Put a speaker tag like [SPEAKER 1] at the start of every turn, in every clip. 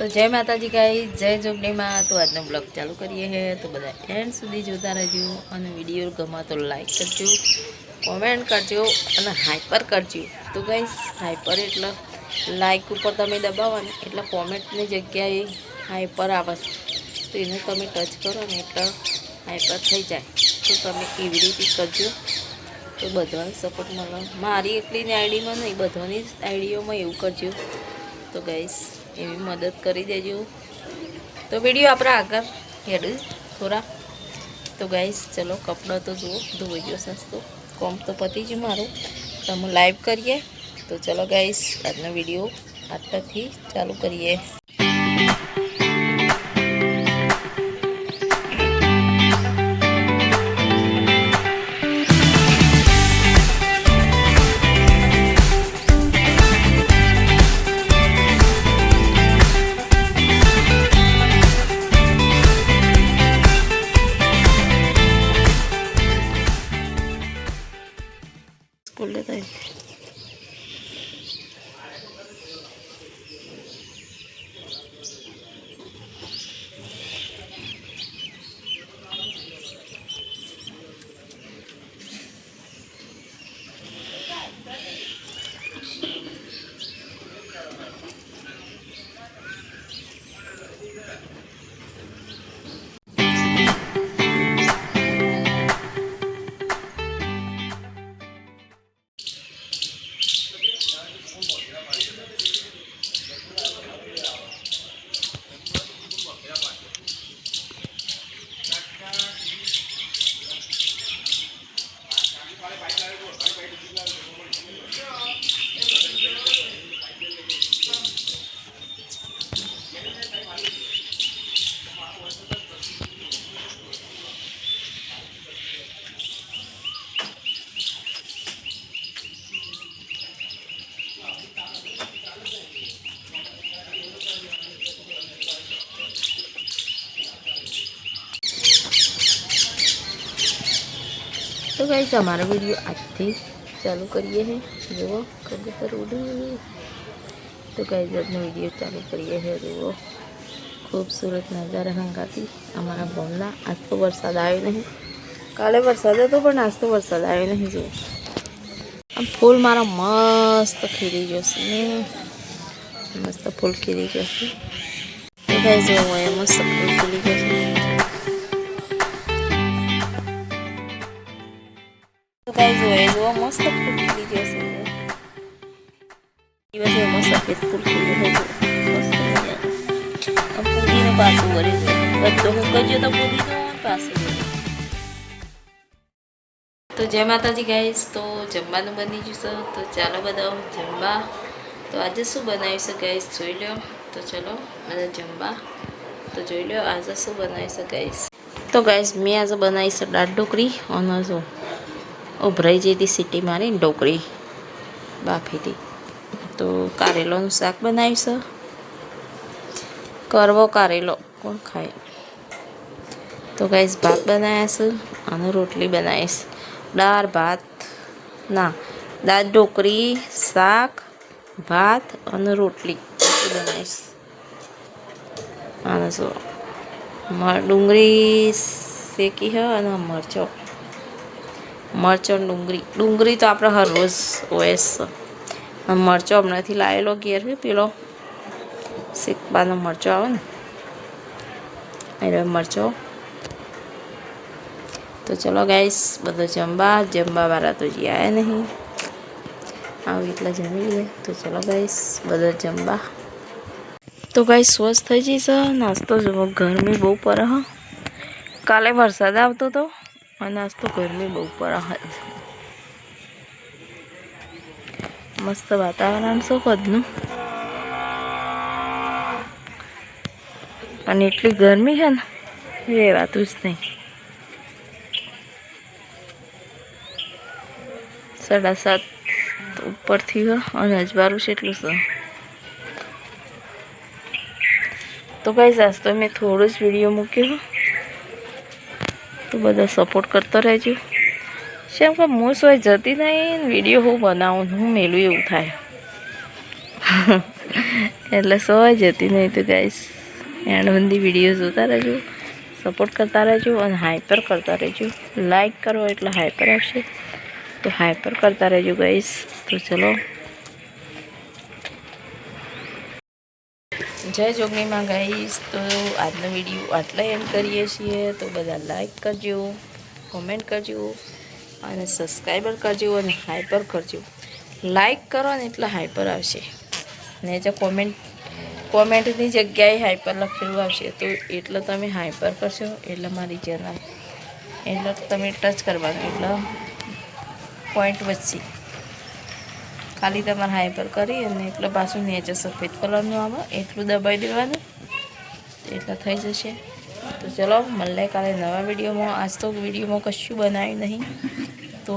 [SPEAKER 1] તો જય માતાજી ગાઈ જય જોગણીમાં તો આજનો બ્લોગ ચાલુ કરીએ હે. તો બધા એન્ડ સુધી જોતા રહેજો અને વીડિયો ગમા તો લાઈક કરજો કોમેન્ટ કરજો અને હાઈપર કરજો. તો ગાઈસ હાઈપર એટલે લાઈક ઉપર તમે દબાવોને એટલે કોમેન્ટની જગ્યાએ હાઈપર આવશે તો એને તમે ટચ કરો ને એટલે હાઈપર થઈ જાય. તો તમે કેવી રીતે કરજો. તો બધાને સપોર્ટ મળવા મારી એકલીની આઈડીમાં નહીં, બધાની આઈડીઓમાં એવું કરજો. તો ગાઈસ એવી મદદ કરી દેજો. તો વીડિયો આપણા આગળ હેડ થોડા. તો ગાઈસ ચલો કપડાં તો જુઓ, ધોઈ ગયો સસ્તો. કોમ તો પતી જ મારું. તો અમે લાઈવ કરીએ. તો ચલો ગાઈસ આજનો વીડિયો આટલાથી ચાલુ કરીએ. સ્કૂલે તો તો ગાઈસ અમારો વીડિયો આજથી ચાલુ કરીએ છે જુઓ કબૂતર ઉડી તો ગાઈસ આજનો વીડિયો ચાલુ કરીએ હે, જુઓ. ખૂબસૂરત નજારા હંગાતી અમારા ગામના આજ તો વરસાદ આવ્યો નહીં. કાલે વરસાદ હતો, પણ આજ તો વરસાદ આવ્યો નહીં, જુઓ. આમ ફૂલ મારા મસ્ત ખીરી ગયો છે ને. મસ્ત ફૂલ ખીરી ગયો જુઓ એ મસ્ત ફૂલ ગયો જશે. તો જુઓ એ જુઓ મસ્ત ફૂલ ખીલી જશે દિવસે મસ્ત સફેદ ખીલી હોય મસ્ત પૂરીને પાછું વળી બધો હું કરજો તો પૂરી પાસે તો જય માતાજી ગાઈશ તો જમવાનું બની ગયું છે તો ચાલો બધા જમવા તો આજે શું બનાવી છે જોઈ લો તો ચલો બધા જમવા તો જોઈ લો આજે શું બનાવી છે તો ગાઈસ મેં આજે બનાવી છે દાળ ઢોકળી અને શું ઉભરાઈ જતી સીટી મારીને ઢોકળી બાફીથી તો કારેલોનું શાક બનાવીશ. કરવો કારેલો, કોણ ખાય? તો ગાઈશ ભાત બનાવ્યા છે અને રોટલી બનાવીશ. દાળ, ભાત, ના, દાળ, ઢોકળી, શાક, ભાત અને રોટલી બનાવીશ. અને શું ડુંગળી શેકી હ અને મરચો. મરચો ડુંગળી. ડુંગળી તો આપણે હર રોજ હોય જ છે અને મરચો હમણાંથી લાવેલો ઘેર પેલો શેકવાનો મરચો આવે ને. એટલે મરચો. તો ચલો ગાઈસ, બધો જમવા જમવા વાળા તો જે નહીં. આવું એટલા જમી લે તો ચલો ગાઈસ, બધો જમવા. તો ગાઈસ, સ્વસ્થ થઈ જઈશ. નાસ્તો જમો ગરમી બહુ હ. કાલે વરસાદ આવતો હતો અને આજ તો ગરમી બહુ પડે મસ્ત વાતાવરણ શું કદનું અને એટલી ગરમી છે ને રહેવાતું જ નહીં. સાડા સાત ઉપરથી અને અજવાળું છે એટલું છે. તો કઈ સાસ તો મેં થોડો જ વીડિયો મૂક્યો. તો બધા સપોર્ટ કરતો રહેજો. શેમ કે હું સોય જતી નહીં વીડિયો હું બનાવું હું મેલું એવું થાય. એટલે સોય જતી નહીં તો ગાઈસ એન્ડ વીડિયો જોતા રહેજો સપોર્ટ કરતા રહેજો અને હાઈપર કરતા રહેજો. લાઈક કરો એટલે હાઈપર આવશે. તો હાઈપર કરતા રહેજો ગાઈશ તો ચલો જય જોગણીમાં ગાઈશ તો આજનો વીડિયો આટલા એન્ડ કરીએ છીએ. તો બધા લાઈક કરજો કોમેન્ટ કરજો અને સબસ્ક્રાઈબર કરજો અને હાઈપર કરજો. લાઈક કરો ને એટલે હાઈપર આવશે. ને જો કોમેન્ટ કોમેન્ટની જગ્યાએ હાઈપર લખેલું આવશે, તો એટલે તમે હાઈપર કરશો. એટલે મારી ચેનલ એટલે તમે ટચ કરવાનું, એટલે પોઈન્ટ વચ્ચે ખાલી તમારે હાઈપર કરી અને એટલે પાછું નીચે સફેદ કલરનું આવે. એટલું દબાઈ દેવાનું. એટલે થઈ જશે. તો ચલો મળે કાલે નવા વિડીયોમાં. આજ તો વિડીયોમાં કશું બનાવ્યું નહીં. તો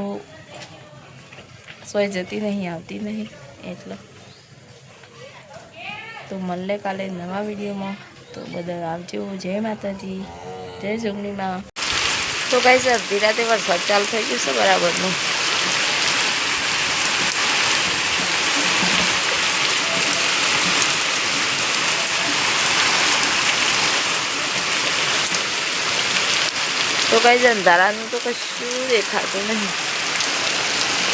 [SPEAKER 1] સોય જતી નહીં, આવતી નહીં. એટલે. તો મળે કાલે નવા વિડીયોમાં. તો બધા આવજો. જય માતાજી. જય જુગણીમાં તો કાંઈ અડધી રાતે વરસાદ ચાલુ થઈ ગયો છે બરાબરનું. કાંઈ અંધારાનું તો કશું દેખાતું નહીં.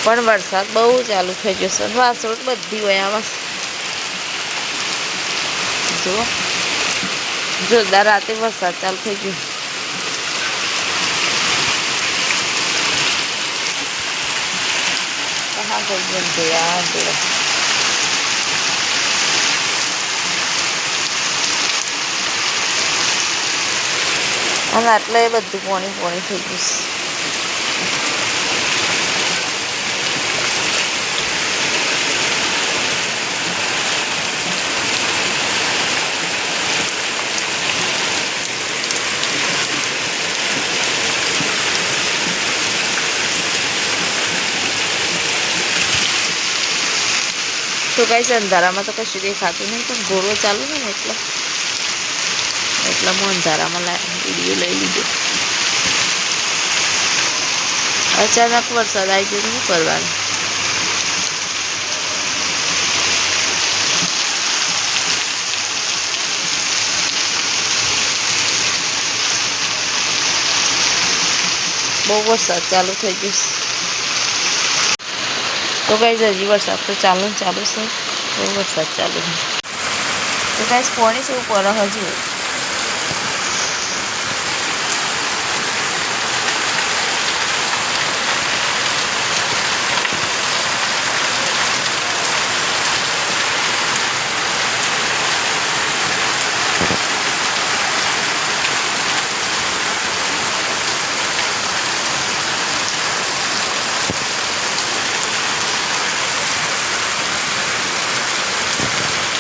[SPEAKER 1] પણ વરસાદ બહુ ચાલુ થઈ ગયો છે. વાસરોટ બધી હોય આમાં. જો. જોરદાર રાતે વરસાદ ચાલુ થઈ ગયો. કહા કોઈ યાર અને આટલે બધું પોણી પોણી થઈ ગયું છે તો કાંઈ અંધારામાં તો કશું દેખાતું નહીં પણ ઘોડો ચાલુ ને એટલે એટલે હું અંધારામાં વીડિયો લઈ લીધો અચાનક વરસાદ આવી ગયો શું કરવાનું બહુ વરસાદ ચાલુ થઈ ગયો તો કઈ હજી વરસાદ તો ચાલુ ને ચાલુ છે બહુ વરસાદ ચાલુ છે તો કઈ પાણી છે ઉપર હજુ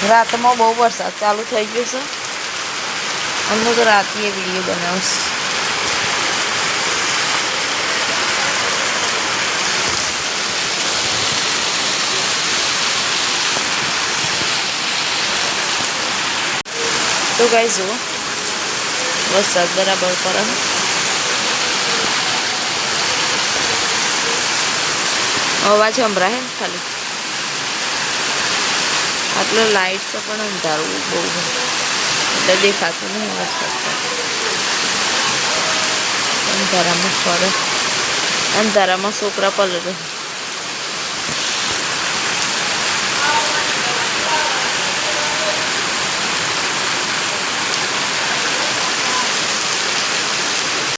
[SPEAKER 1] રાતમાં બહુ વરસાદ ચાલુ થઈ ગયો છે. અમુક રાતે વીડિયો બનાવીશ. તો ગાઈ જુઓ, વરસાદ બરાબર પડે અવાજ સંભળાય ખાલી? આટલો લાઇટ છે પણ અંધારું બહુ એટલે દેખાતું નહીં અંધારામાં સરસ અંધારામાં છોકરા પલટે